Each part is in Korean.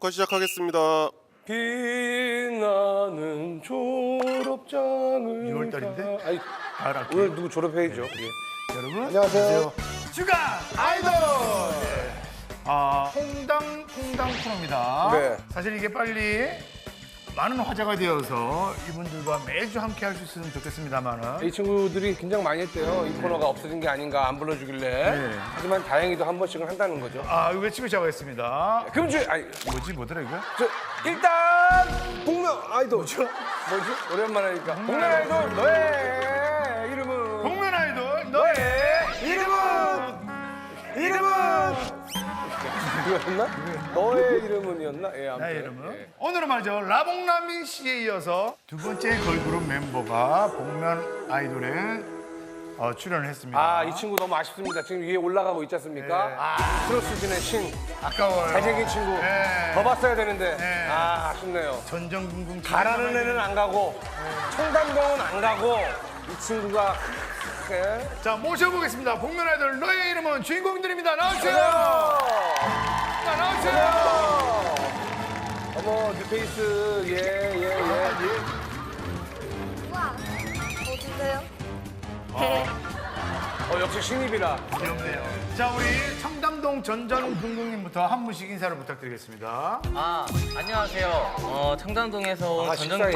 녹화 시작하겠습니다. 빛나는 졸업장을 6월 달인데? 가- 아니, 학기. 오늘 누구 졸업회의죠? 여러분 안녕하세요. 주간 아이돌 아 홍당 홍당 코너입니다. 네. 사실 이게 빨리 많은 화제가 되어서 이분들과 매주 함께 할 수 있으면 좋겠습니다만은 이 친구들이 긴장 많이 했대요. 이 코너가 없어진 게 아닌가 안 불러주길래. 네. 하지만 다행히도 한 번씩은 한다는 거죠. 아 이거 외치고 시작하겠습니다. 금주 아니 뭐지 뭐더라 이거? 저 일단 복면 아이돌 뭐죠? 뭐지? 오랜만에 하니까 복면 아이돌 너의 이거였나? 너의 이름은이었나? 예, 아무튼. 나의 이름은 예. 오늘은 말이죠 라봉라미 씨에 이어서 두 번째 걸그룹 멤버가 복면 아이돌에 어, 출연을 했습니다. 아, 이 친구 너무 아쉽습니다. 지금 위에 올라가고 있지 않습니까? 네. 아, 트로스진의 신. 아까워요. 잘생긴 친구. 네. 더 봤어야 되는데. 네. 아, 아쉽네요. 전정궁궁 가라는 애는 안 가고, 청담동은 안 가고, 이 친구가. 예. 자 모셔보겠습니다. 복면 아이돌 너의 이름은 주인공들입니다. 나오세요. 자, 나오세요. 어머, 뉴페이스. 예, 예, 예. 와, 어디세요? 어, 역시 신입이라. 귀엽네요. 자 우리 청담동 전전궁궁님부터 한 분씩 인사를 부탁드리겠습니다. 아 안녕하세요. 어, 청담동에서 온 아, 전전. 아,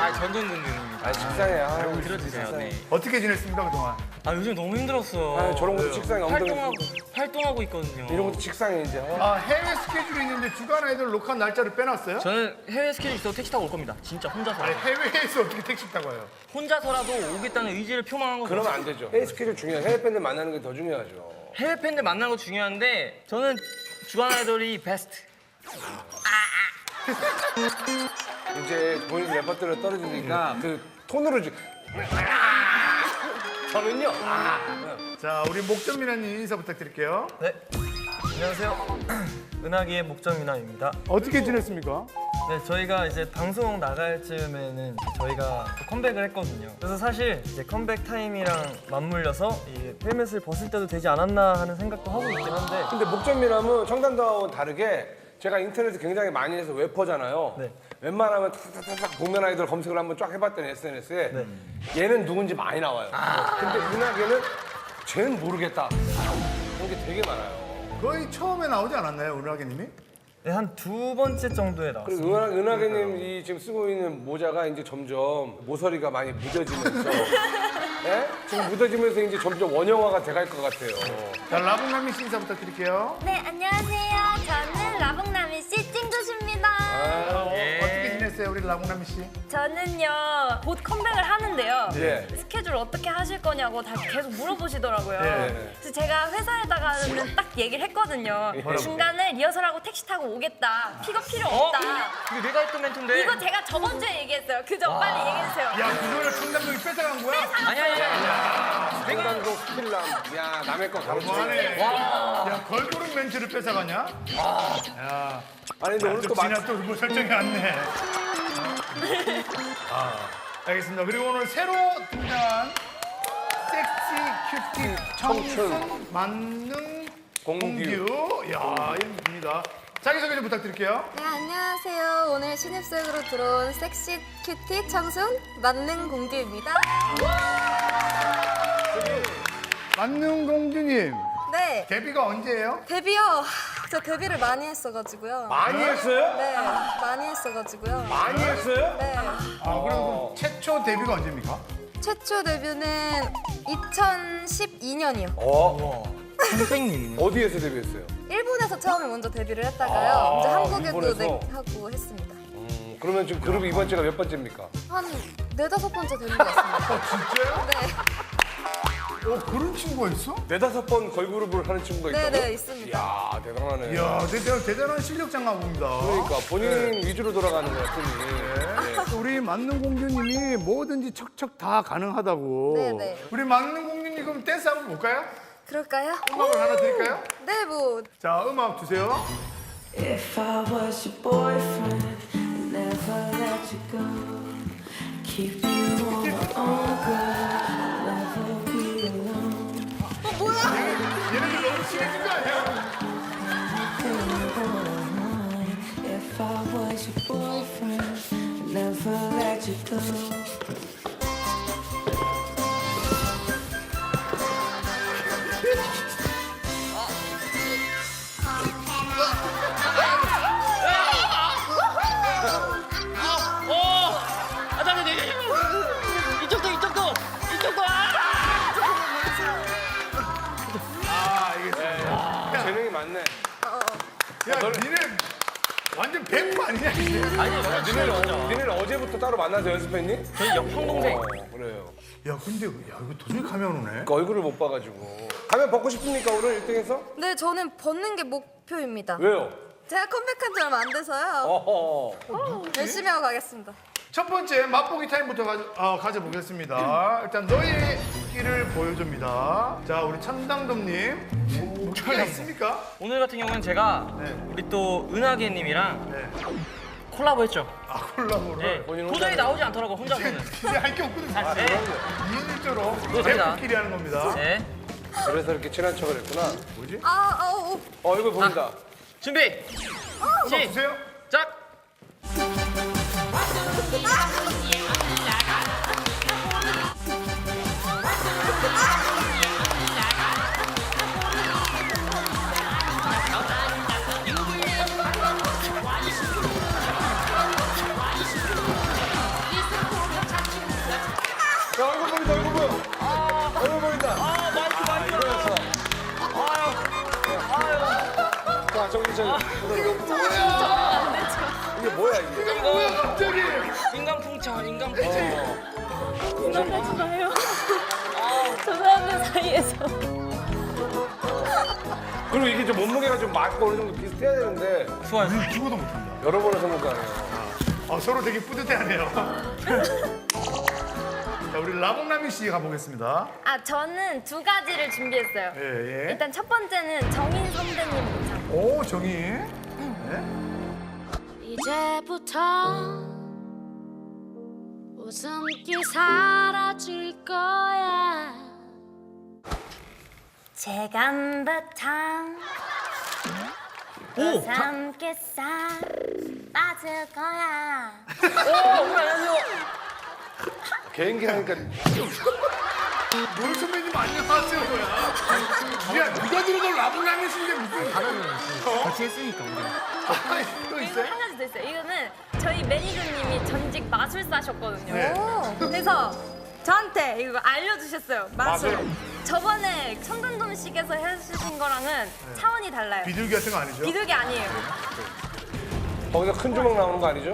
아 전전군군입니다. 아, 식상해. 아, 들어주세요. 네. 어떻게 지냈습니까 그동안? 아 요즘 너무 힘들었어. 아, 저런 것도 식상해. 엉덩이. 활동하고 활동하고 있거든요. 이런 것도 식상해, 이제. 어. 아 해외 스케줄이 있는데 주간 아이돌 녹화 날짜를 빼놨어요? 저는 해외 스케줄 있어도 택시 타고 올 겁니다. 진짜 혼자서. 아니 해외에서 어떻게 택시 타고 와요? 혼자서라도 오겠다는 의지를 표명한 거죠. 그러면 안 되죠. 해외 스케줄 중요해. 해외 팬들 만나는 게 더 중요하죠. 해외 팬들 만나는 거 중요한데 저는 주간 아이돌이 베스트. 이제 본인 레퍼토리가 떨어지니까 그 톤으로 주... 저는요. 아. 자 우리 목전민아님 인사 부탁드릴게요. 네. 안녕하세요. 은하기의 목정윤아입니다. 어떻게 지냈습니까? 네, 저희가 이제 방송 나갈 즈음에는 저희가 또 컴백을 했거든요. 그래서 사실 이제 컴백 타임이랑 맞물려서 이 헬멧을 벗을 때도 되지 않았나 하는 생각도 하고 있긴 한데 근데 목전미남은 청담동하고는 다르게 제가 인터넷에 굉장히 많이 해서 웨퍼잖아요. 네. 웬만하면 탁탁탁탁 복면 아이돌 검색을 한번 쫙 해봤더니 SNS에 얘는 누군지 많이 나와요. 근데 은하계는 쟤는 모르겠다. 그런 게 되게 많아요. 거의 처음에 나오지 않았나요 은하계님이? 네, 한 두 번째 정도에 나왔어요. 그리고 은하, 은하계님 이 지금 쓰고 있는 모자가 이제 점점 모서리가 많이 무뎌지면서 예? 지금 묻어지면서 이제 점점 원형화가 돼갈 것 같아요. 자씨 인사 부탁드릴게요. 네, 안녕하세요. 저는 우리 라봉라미 씨? 저는요, 곧 컴백을 하는데요. 예. 스케줄 어떻게 하실 거냐고 다 계속 물어보시더라고요. 네. 그래서 제가 회사에다가는 딱 얘기를 했거든요. 중간에 리허설하고 택시 타고 오겠다. 픽업 필요 어? 없다. 이거 내가 했던 멘트인데. 이거 제가 저번 주에 얘기했어요. 그죠? 빨리 얘기해주세요. 야 그거를 청담동이 뺏어간 거야? 아니 아니 아니. 생방송 스킬남. 야 남의 거 가르치네. 뭐하네. 야 걸그룹 멘트를 뺏어가냐? 야. 아니 근데 오늘 또 지나 많. 또뭐 설정이 왔네. 아, 알겠습니다. 그리고 오늘 새로 등장한 섹시 큐티 청춘 만능 공규. 공규. 야, 이름입니다. 자기소개 좀 부탁드릴게요. 네, 안녕하세요. 오늘 신입생으로 들어온 섹시 큐티 청순 만능 공주입니다. 만능 공주님, 네, 데뷔가 언제예요? 데뷔요. 저 데뷔를 많이 했어가지고요. 많이 했어요? 네, 많이 했어가지고요. 많이 했어요? 네, 아, 그럼 최초 데뷔가 언제입니까? 최초 데뷔는 2012년이요. 어 선생님. 어디에서 데뷔했어요? 일본에서 처음에 먼저 데뷔를 했다가요. 아, 이제 한국에도 일본에서? 네, 하고 했습니다. 음, 그러면 지금 그룹 이번 주가 몇 번째입니까? 한 네다섯 번째 되는 것 같습니다. 진짜요? 네, 어, 그런 친구가 있어? 네다섯 번 걸그룹을 하는 친구가 네, 있다고? 네, 있습니다. 이야 대단하네. 이야, 대단, 대단한 실력자인가 봅니다. 그러니까 본인 위주로 돌아가는 거야 팀이. 네. 우리 만능 공주님이 뭐든지 척척 다 가능하다고. 네, 네. 우리 만능 공주님 그럼 댄스 한번 볼까요? 그럴까요? 음악을 하나 드릴까요? 네, 뭐 자, 음악 주세요. If I was your boyfriend, I'd never let you go. Keep you on my own girl, If I was your boyfriend, never let you go. 백구 아니냐? 아니, 니네는, 어, 니네는 어제부터 따로 만나서 연습했니? 저희 형 동생. 어, 그래요. 야 근데 야 이거 도저히 가면 오네. 그러니까 얼굴을 못 봐가지고. 가면 벗고 싶습니까 오늘 1등에서? 네, 저는 벗는 게 목표입니다. 왜요? 제가 컴백한 지 얼마 안 돼서요. 어허. 열심히 하고 가겠습니다. 첫 번째 맛보기 타임부터 가져, 어, 가져보겠습니다. 일단 너의 끼를 보여줍니다. 자 우리 참당dom님 목표가 있습니까? 오늘 같은 경우는 제가 네. 우리 또 은하계님이랑 네. 콜라보 했죠. 아 콜라보를. 네. 본인 도저히 혼자는- 나오지 않더라고, 혼자서는. 이제 할 게 없거든 사실. 네. 이인일조로 그렇습니다. 배우끼리 하는 겁니다. 네. 그래서 이렇게 친한 척을 했구나. 아, 아, 어, 어. 어, 얼굴 보인다. 준비. 주세요. 시작. 자, 저기, 저기. 이게 뭐야, 이게? 뭐야 갑자기? 인간 풍차, 인간 풍차. 죄송해요. 좋아하는 사이에서. 그리고 이게 좀 몸무게가 좀 맞고 어느 정도 비슷해야 되는데. 우리 죽어도 못한다. 여러 번을 성공 가네요. 어, 서로 되게 뿌듯해하네요. 자 우리 라봉라미 씨 가보겠습니다. 아, 저는 두 가지를 준비했어요. 예 예. 일단 첫 번째는 정인 선배님. 오 정희. 이제부터 웃음기 사라질 거야. 지금부터 웃음기 싹 빠질 거야. 개인기 하니까 노래 선배님 안녕하세요 뭐야. 야 누가 들어도 라봉라미 씨인데 무슨 같이 했으니까, 우리. 아니, 또 이거 있어요? 한 가지 더 있어요. 이거는 저희 매니저님이 전직 마술사셨거든요. 네. 오. 그래서 저한테 이거 알려주셨어요. 마술. 마술. 저번에 청담동식에서 해주신 거랑은 차원이 달라요. 비둘기 같은 거 아니죠? 비둘기 아니에요. 거기서 큰 주먹 나오는 거 아니죠?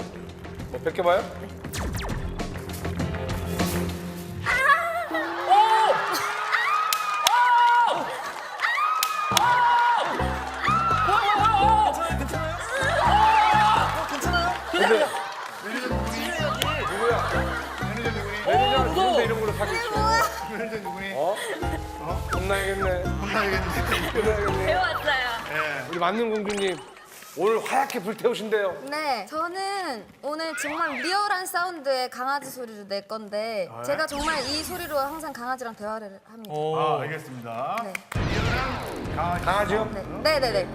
뭐 벗겨봐요? 근데 누구야? 매니저 누구니? 매니저가 누군데 이런 걸로 사귀지? 매니저 누구니? 어? 혼나야겠네. 혼나야겠네. 혼나야겠네. 배웠어요. 예. 우리 만능 공주님 오늘 하얗게 불태우신대요. 네, 저는 오늘 정말 리얼한 사운드의 강아지 소리를 낼 건데 아, 예? 제가 정말 이 소리로 항상 강아지랑 대화를 합니다. 아 알겠습니다. 네. 이현랑 강아지. 강아지요? 네, 네, 네. 네.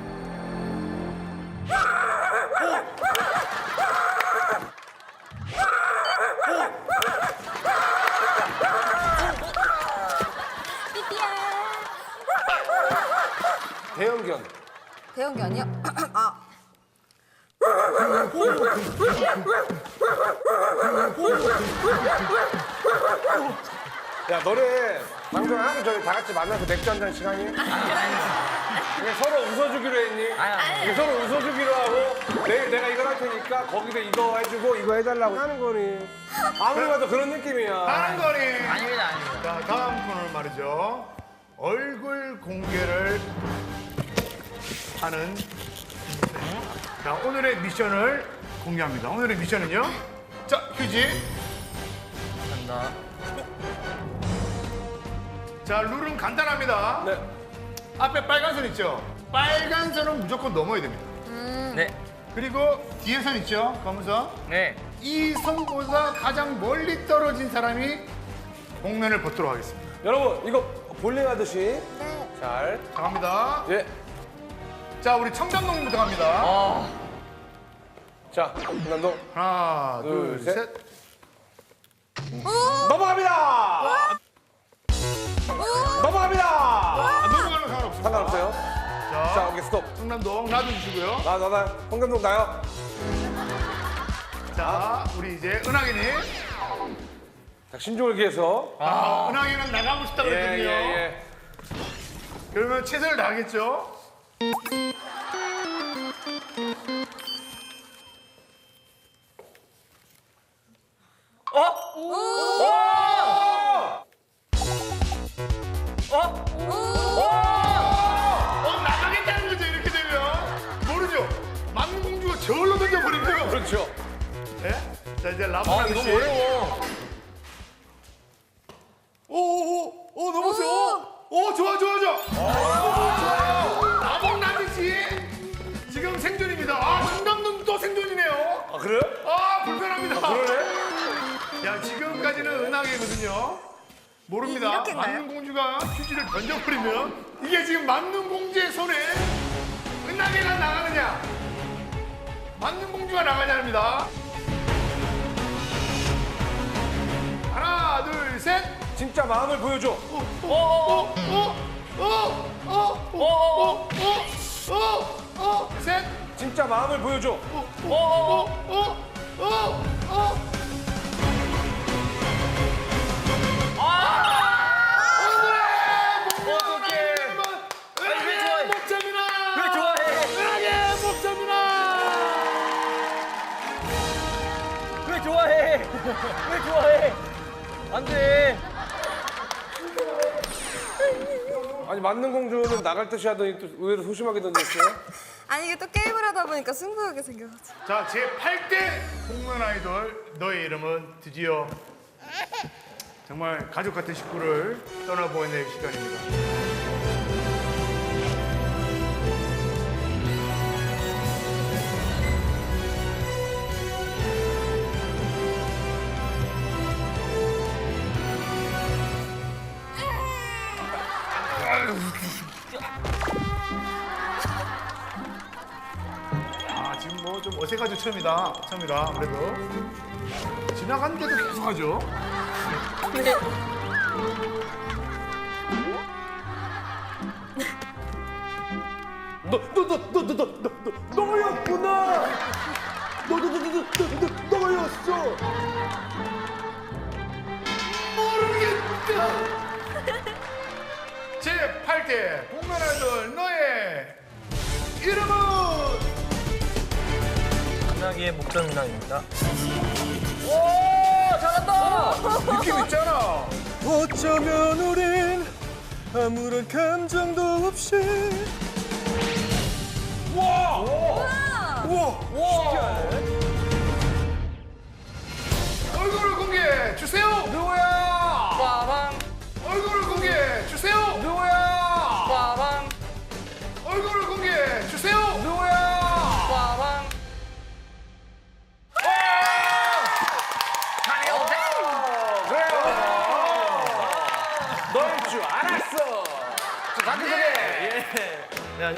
대형견. 대형견이요? 아, 야 너네 방송하고 저희 다 같이 만나서 맥주 한 잔 시간이? 그냥 서로 웃어주기로 했니? 그냥 서로 웃어주기로 하고 내일 내가 이걸 할 테니까 거기서 이거 해주고 이거 해달라고 하는 거니 아무리 봐도 그런 느낌이야 하는 거니. 아닙니다, 아닙니다. 자 다음 코너 말이죠. 얼굴 공개를 하는. 자 오늘의 미션을 공개합니다. 오늘의 미션은요. 자 휴지. 간다. 자 룰은 간단합니다. 네. 앞에 빨간 선 있죠. 빨간 선은 무조건 넘어야 됩니다. 네. 그리고 뒤에 선 있죠. 검은 선. 네. 이 선보다 가장 멀리 떨어진 사람이 공면을 벗도록 하겠습니다. 여러분 이거 볼링 하듯이 네. 잘자 갑니다. 예. 자 우리 청담동님부터 갑니다. 아, 자, 김남동 하나, 둘, 둘, 셋. 셋. 넘어갑니다. 넘어갑니다. 아, 넘어가는 상관없습니다. 상관없어요. 자, 자, 오케이 스톱. 청남동 놔두시고요. 나, 나, 나. 홍감독 나요. 자, 우리 이제 은하기님. 자, 신중을 기해서. 아, 은하기는 나가고 싶다 예, 그랬거든요. 예, 예. 그러면 최선을 다하겠죠? 어, 나가겠다는 거죠, 이렇게 되면. 모르죠? 만공주가 저울로 던져버리면. 그렇죠. 예? 자, 이제 라브 아, 아저씨. 너무 어려워. 오, 오, 오. 오, 좋아, 좋아, 좋아. 오, 좋아요. 나봉나비 씨. 지금 생존입니다. 아, 청담동 또 생존이네요. 아, 그래요? 아, 불편합니다. 그러네. 야, 지금까지는 은하계거든요. 모릅니다. 이렇게인가요? 만능 공주가 휴지를 던져버리면 이게 지금 만능 공주의 손에 은하계가 나가느냐, 만능 공주가 나가냐입니다. 하나, 둘, 셋. 진짜 마음을 보여줘. 어, 어, 어, 어, 어, 어, 어, 어, 셋. 진짜 마음을 보여줘. 어, 어, 어, 어, 어. 어 좋아해? 왜 좋아해? 안 돼. 아니, 맞는 공주는 나갈 듯이 하더니 또 의외로 소심하게 던졌어요. 아니 이게 또 게임을 하다 보니까 승부욕이 생겨가지고. 자, 제 8대 홈런 아이돌 너의 이름은 드디어 정말 가족 같은 식구를 떠나보낼 시간입니다. 제가 아주 처음이다. 처음이라 그래도 지나간 데도 계속 하죠. 근데 너너너너너너너 너였구나. 너너너너너너 너였어. 모르겠다. 제 8대 국민 아이돌 너의 이름은 은하기의 목전 민항입니다. 느낌 있잖아. 어쩌면 우린 아무런 감정도 없이 얼굴을 공개해 주세요. 누구야? 빠방 얼굴을 공개해 주세요. 누구야? 빠방 얼굴을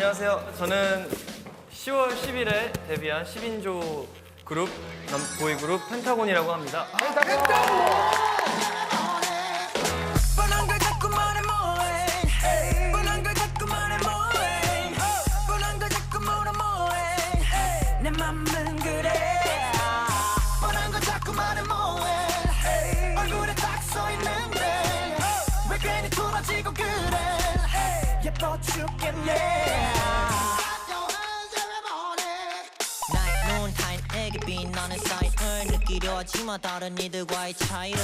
안녕하세요. 저는 10월 10일에 데뷔한 10인조 그룹 남- 보이 그룹 펜타곤이라고 합니다. 뻔한 걸 자꾸 그래 뻔한 걸 자꾸 말해 뭐해 그래 예뻐 죽겠네 나의 눈타인에게 빛나는 사인을 느끼려 하지만 다른 이들과의 차이를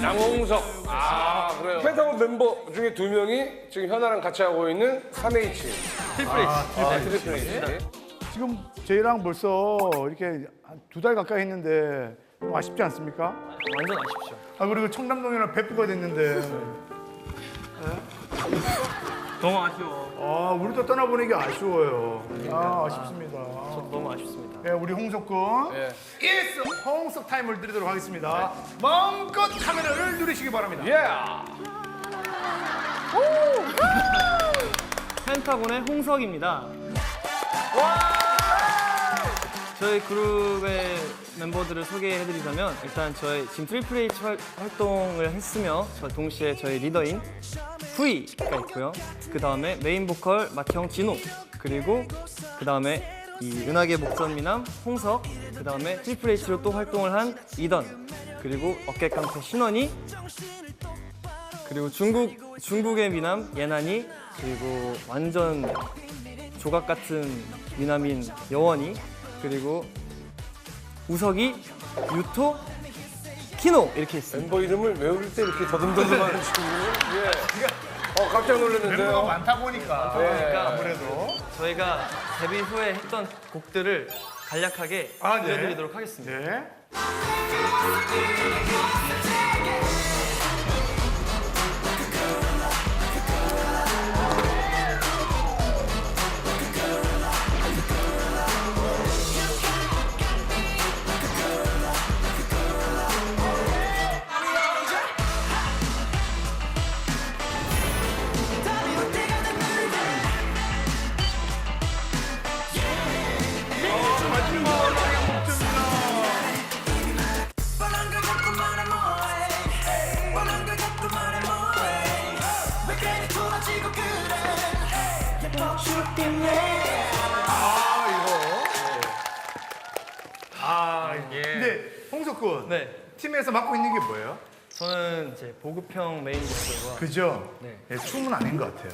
장홍석. 아, 그래요. 펜타곤 멤버 중에 두 명이 지금 현아랑 같이 하고 있는 3H. 트리플 H. 아, 트리플 H. 지금 저희랑 벌써 이렇게 두달 가까이 했는데 좀 아쉽지 않습니까? 완전 아쉽죠. 아 그리고 청담동이랑 베프가 됐는데 너무 아쉬워. 아 우리도 떠나보내기 아쉬워요. 아 아쉽습니다. 저도 너무 아쉽습니다. 네, 우리 홍석 군. 예. 예스 홍석 타임을 드리도록 하겠습니다. 마음껏 카메라를 누리시기 바랍니다. 예. 펜타곤의 홍석입니다. 저희 그룹의 멤버들을 소개해드리자면 일단 저희 지금 트리플 H 활- 활동을 했으며 저 동시에 저희 리더인 후이가 있고요. 그 다음에 메인 보컬 맏형 진호 그리고 그 다음에 이 은하계 목전 미남 홍석 그 다음에 트리플 H로 또 활동을 한 이던 그리고 어깨 깡패 신원이 그리고 중국 중국의 미남 예난이 그리고 완전 조각 같은 미남인 여원이 그리고 우석이 유토 키노 이렇게 있습니다. 멤버 이름을 외울 때 이렇게 더듬더듬하는 친구는 예. 어 깜짝 멤버가 놀랐는데요. 많다 보니까 네. 아무래도 저희가 데뷔 후에 했던 곡들을 간략하게 아, 네. 들려드리도록 하겠습니다. 네. 그래 예뻐 죽겠네 아, 근데 홍석 군 네, 팀에서 맡고 있는 게 뭐예요? 저는 이제 보급형 메인 보컬과 그죠? 네. 네, 춤은 아닌 것 같아요.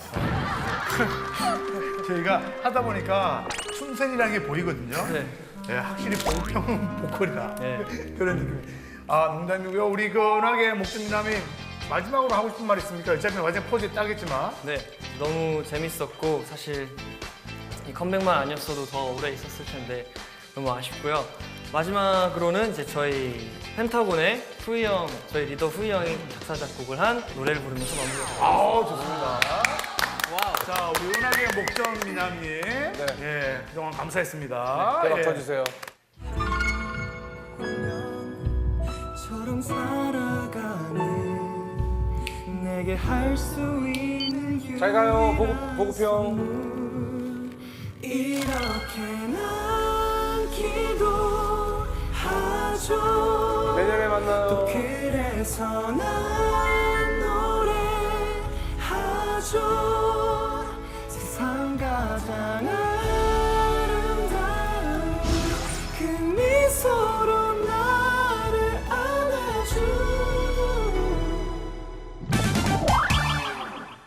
저희가 하다 보니까 춤선이라는 게 보이거든요. 네. 네, 확실히 보평 보컬이다. 네. 그런 느낌. 아, 농담이고요. 우리 그 은하계 목전남이 마지막으로 하고 싶은 말 있습니까? 어차피 마지막 포즈 따겠지만. 네, 너무 재밌었고 사실 이 컴백만 아니었어도 더 오래 있었을 텐데 너무 아쉽고요. 마지막으로는 이제 저희 펜타곤의 후이 형, 저희 리더 후이 형이 작사 작곡을 한 노래를 부르면서 마무리하겠습니다. 아우, 좋습니다. 자, 우리 은하계 목전 미남님. 예, 그동안 감사했습니다. 예. 내게 할수 있는 잘 가요 보급 보급형. 이렇게 남기도 하죠 내년에 만나요. 그래서 난 노래하죠 sana